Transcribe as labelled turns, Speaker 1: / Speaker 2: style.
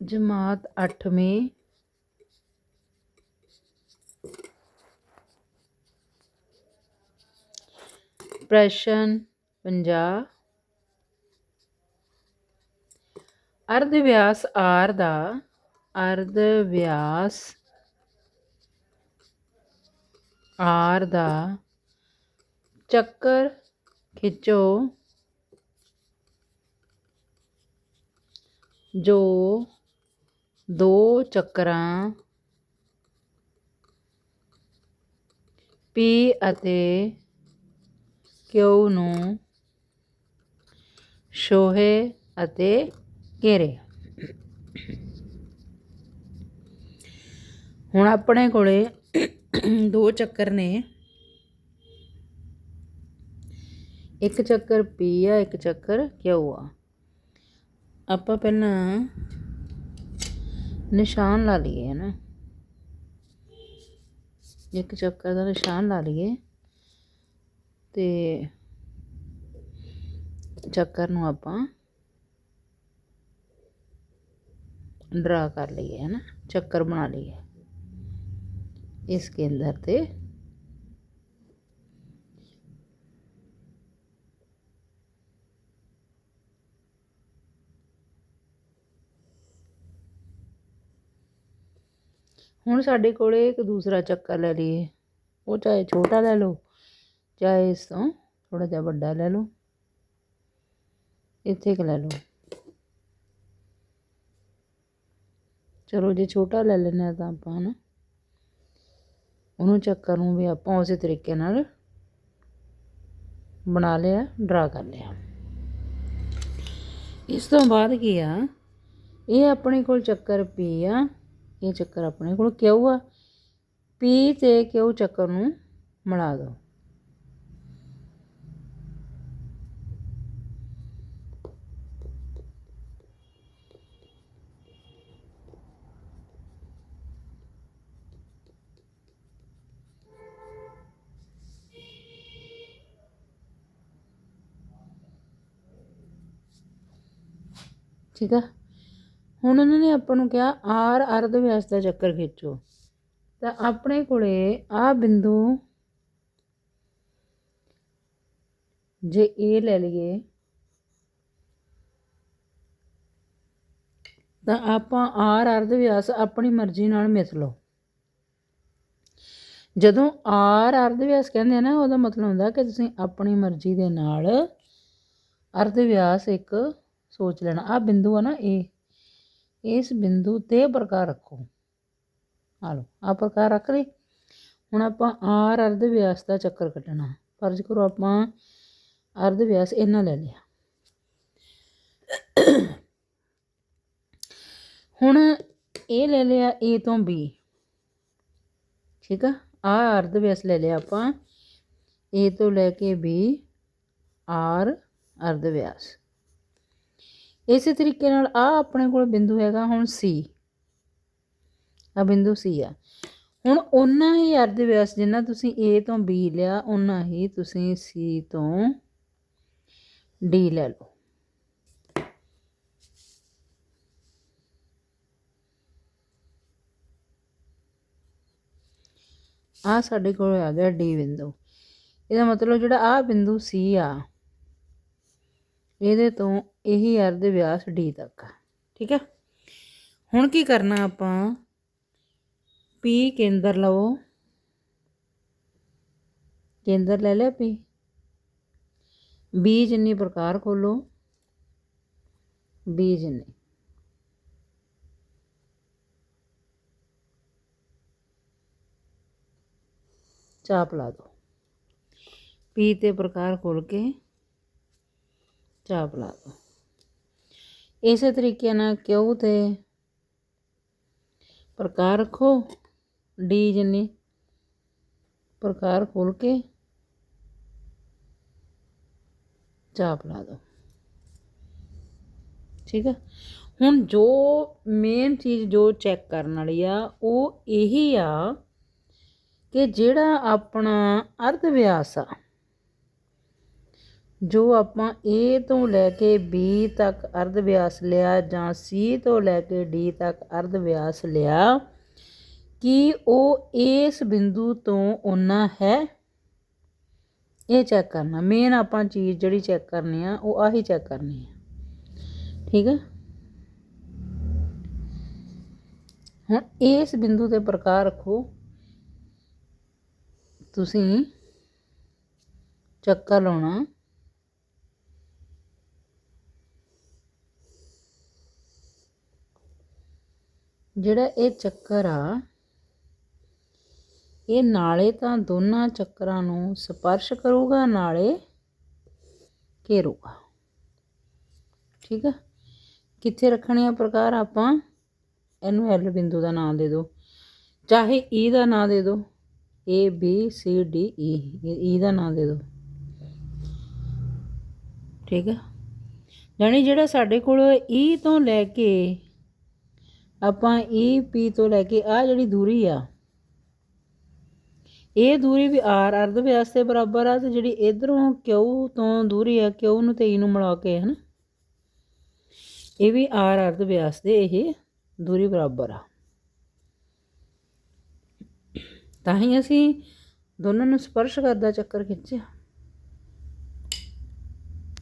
Speaker 1: ਜਮਾਤ 8ਵੀਂ ਪ੍ਰਸ਼ਨ 50 ਅਰਧ ਵਿਆਸ ਆਰ ਦਾ, ਅਰਧ ਵਿਆਸ ਆਰ ਦਾ। ਚੱਕਰ ਖਿੱਚੋ। ਜੋ ਦੋ ਚੱਕਰਾਂ P ਅਤੇ Q ਨੂੰ ਛੋਹੇ ਅਤੇ ਘੇਰੇ। ਹੁਣ ਆਪਣੇ ਕੋਲੇ ਦੋ ਚੱਕਰ ਨੇ। ਇੱਕ ਚੱਕਰ P ਆ, ਇੱਕ ਚੱਕਰ Q ਆ। ਆਪਾਂ ਪਹਿਲਾਂ ਨਿਸ਼ਾਨ ਲਾ ਲਈਏ ਨਾ। ਇੱਕ ਚੱਕਰ ਦਾ ਨਿਸ਼ਾਨ ਲਾ ਲਈਏ ਤੇ ਚੱਕਰ ਨੂੰ ਆਪਾਂ ਡਰਾ ਕਰ ਲਈਏ, ਹੈ ਨਾ। ਚੱਕਰ ਬਣਾ ਲਈਏ। ਇਸ ਕੇਂਦਰ ਤੇ ਹੁਣ ਸਾਡੇ ਕੋਲੇ ਇੱਕ ਦੂਸਰਾ ਚੱਕਰ ਲੈ ਲਈਏ। ਉਹ ਚਾਹੇ ਛੋਟਾ ਲੈ ਲਓ, ਚਾਹੇ ਇਸ ਤੋਂ ਥੋੜਾ ਜਿਹਾ ਵੱਡਾ ਲੈ ਲਓ। ਇੱਥੇ ਇੱਕ ਲੈ ਲਓ। ਚਲੋ ਜੇ ਛੋਟਾ ਲੈ ਲੈਣਾ ਆ ਤਾਂ ਆਪਾਂ ਨਾ ਉਹਨੂੰ ਚੱਕਰ ਨੂੰ ਵੀ ਆਪਾਂ ਉਸੇ ਤਰੀਕੇ ਨਾਲ ਬਣਾ ਲਿਆ, ਡਰਾ ਕਰ ਲਿਆ। ਇਸ ਤੋਂ ਬਾਅਦ ਕੀ ਆ? ਇਹ ਆਪਣੇ ਕੋਲ ਚੱਕਰ ਪੀ ਆ। ਇਹ ਚੱਕਰ ਆਪਣੇ ਕੋਲ ਕਿਉ ਆ? ਪੀ ਤੇ ਕਿਉ ਚੱਕਰ ਨੂੰ ਮਿਲਾ ਦਿਓ ਠੀਕ ਆ? ਹੁਣ ਉਹਨਾਂ ਨੇ ਆਪਾਂ ਨੂੰ ਕਿਹਾ, ਆਰ ਅਰਧ ਵਿਆਸ ਦਾ ਚੱਕਰ ਖਿੱਚੋ। ਤਾਂ ਆਪਣੇ ਕੋਲੇ ਆ ਬਿੰਦੂ, ਜੇ ਇਹ ਲੈ ਲਈਏ, ਤਾਂ ਆਪਾਂ ਆਰ ਅਰਧ ਵਿਆਸ ਆਪਣੀ ਮਰਜ਼ੀ ਨਾਲ ਮਿਸ ਲਓ। ਜਦੋਂ ਆਰ ਅਰਧ ਵਿਆਸ ਕਹਿੰਦੇ ਆ ਨਾ, ਉਹਦਾ ਮਤਲਬ ਹੁੰਦਾ ਕਿ ਤੁਸੀਂ ਆਪਣੀ ਮਰਜ਼ੀ ਦੇ ਨਾਲ ਅਰਧ ਵਿਆਸ ਇੱਕ ਸੋਚ ਲੈਣਾ। ਆ ਬਿੰਦੂ ਆ ਨਾ ਇਹ ਇਸ ਬਿੰਦੂ ਤੇ ਪ੍ਰਕਾਰ ਰੱਖੋ। ਆ ਲਓ ਆ ਪ੍ਰਕਾਰ ਰੱਖ ਲਈ ਹੁਣ ਆਪਾਂ ਆਰ ਅਰਧ ਵਿਆਸ ਦਾ ਚੱਕਰ ਕੱਟਣਾ ਫਰਜ਼ ਕਰੋ ਆਪਾਂ ਅਰਧ ਵਿਆਸ ਇਹਨਾਂ ਲੈ ਲਿਆ। ਹੁਣ ਇਹ ਲੈ ਲਿਆ A ਤੋਂ B ਠੀਕ ਆ? ਆ ਅਰਧ ਵਿਆਸ ਲੈ ਲਿਆ ਆਪਾਂ। A ਤੋਂ ਲੈ ਕੇ B R ਅਰਧ ਵਿਆਸ। ਇਸੇ ਤਰੀਕੇ ਨਾਲ ਆ ਆਪਣੇ ਕੋਲ ਬਿੰਦੂ ਹੈਗਾ ਹੁਣ ਸੀ ਆ ਬਿੰਦੂ ਸੀ ਆ। ਹੁਣ ਉਹਨਾਂ ਹੀ ਅਰਧ ਵਿਆਸ ਜਿੰਨਾ ਤੁਸੀਂ A ਤੋਂ B ਲਿਆ ਉਹਨਾਂ ਹੀ ਤੁਸੀਂ C ਤੋਂ D ਲੈ ਲਓ। ਆ ਸਾਡੇ ਕੋਲ ਆ ਗਿਆ D ਬਿੰਦੂ। ਇਹਦਾ ਮਤਲਬ ਜਿਹੜਾ ਆ ਬਿੰਦੂ C ਆ ਇਹਦੇ ਤੋਂ ਇਹੀ ਅਰਧ ਵਿਆਸ D ਤੱਕ। ਆ ਠੀਕ ਹੈ? ਹੁਣ ਕੀ ਕਰਨਾ ਆਪਾਂ? P ਕੇਂਦਰ ਲਵੋ। ਕੇਂਦਰ ਲੈ ਲਿਆ P B ਜਿੰਨੀ ਪ੍ਰਕਾਰ ਖੋਲੋ। B ਜਿੰਨੀ ਚਾਪ ਲਾ ਦੋ। P ਤੇ ਪ੍ਰਕਾਰ ਖੋਲ ਕੇ ਚਾਪ ਲਾ ਦੋ ਇਸੇ ਤਰੀਕੇ ਨਾਲ ਕਿਉ ਤੇ? ਪ੍ਰਕਾਰ ਰੱਖੋ। ਡੀ ਜਿੰਨੀ ਪ੍ਰਕਾਰ ਖੋਲ ਕੇ ਚਾਪ ਲਾ ਦੋ। ਠੀਕ ਆ? ਹੁਣ ਜੋ ਮੇਨ ਚੀਜ਼ ਜੋ ਚੈੱਕ ਕਰਨ ਵਾਲੀ ਆ, ਉਹ ਇਹੀ ਆ ਕਿ ਜਿਹੜਾ ਆਪਣਾ ਅਰਧ ਵਿਆਸ ਆ ਜੋ ਆਪਾਂ ਏ ਤੋਂ ਲੈ ਕੇ ਬੀ ਤੱਕ ਅਰਧ ਵਿਆਸ ਲਿਆ ਜਾਂ ਸੀ ਤੋਂ ਲੈ ਕੇ ਡੀ ਤੱਕ ਅਰਧ ਵਿਆਸ ਲਿਆ, ਕੀ ਉਹ ਇਸ ਬਿੰਦੂ ਤੋਂ ਉਨਾ ਹੈ? ਇਹ ਚੈੱਕ ਕਰਨਾ। ਮੇਨ ਆਪਾਂ ਚੀਜ਼ ਜਿਹੜੀ ਚੈੱਕ ਕਰਨੀ ਆ, ਉਹ ਆਹੀ ਚੈੱਕ ਕਰਨੀ ਆ। ਠੀਕ ਹੈ ਹੁਣ ਇਸ ਬਿੰਦੂ ਤੇ ਪ੍ਰਕਾਰ ਰੱਖੋ। ਤੁਸੀਂ ਚੱਕਰ ਲਾਉਣਾ। ਜਿਹੜਾ ਇਹ ਚੱਕਰ ਆ, ਇਹ ਨਾਲੇ ਤਾਂ ਦੋਨਾਂ ਚੱਕਰਾਂ ਨੂੰ ਸਪਰਸ਼ ਕਰੂਗਾ, ਨਾਲੇ ਘੇਰੂਗਾ। ਠੀਕ ਆ? ਕਿੱਥੇ ਰੱਖਣੇ ਆ ਪ੍ਰਕਾਰ? ਆਪਾਂ ਇਹਨੂੰ ਐਲ ਬਿੰਦੂ ਦਾ ਨਾਮ ਦੇ ਦਿਓ। ਚਾਹੇ ਈ ਦਾ ਨਾਮ ਦੇ ਦਿਓ। A B C D E E ਦਾ ਨਾਮ ਦੇ ਦਿਓ। ਠੀਕ ਆ? ਯਾਨੀ ਜਿਹੜਾ ਸਾਡੇ ਕੋਲ ਈ ਤੋਂ ਲੈ ਕੇ ਆਪਾਂ e, ਈ ਪੀ ਤੋਂ ਲੈ ਕੇ ਆ ਜਿਹੜੀ ਦੂਰੀ ਆ, ਇਹ ਦੂਰੀ ਵੀ ਆਰ ਅਰਧ ਵਿਆਸ ਦੇ ਬਰਾਬਰ ਆ ਤੇ ਜਿਹੜੀ ਇਧਰੋਂ Q ਤੋਂ ਦੂਰੀ ਆ Q ਨੂੰ ਤੇ E ਨੂੰ ਮਿਲਾ ਕੇ, ਹਨਾ? ਇਹ ਵੀ ਆਰ ਅਰਧ ਵਿਆਸ ਦੇ ਇਹ ਦੂਰੀ ਬਰਾਬਰ ਆ। ਤਾਂ ਹੀ ਅਸੀਂ ਦੋਨਾਂ ਨੂੰ ਸਪਰਸ਼ ਕਰਦਾ ਚੱਕਰ ਖਿੱਚਿਆ।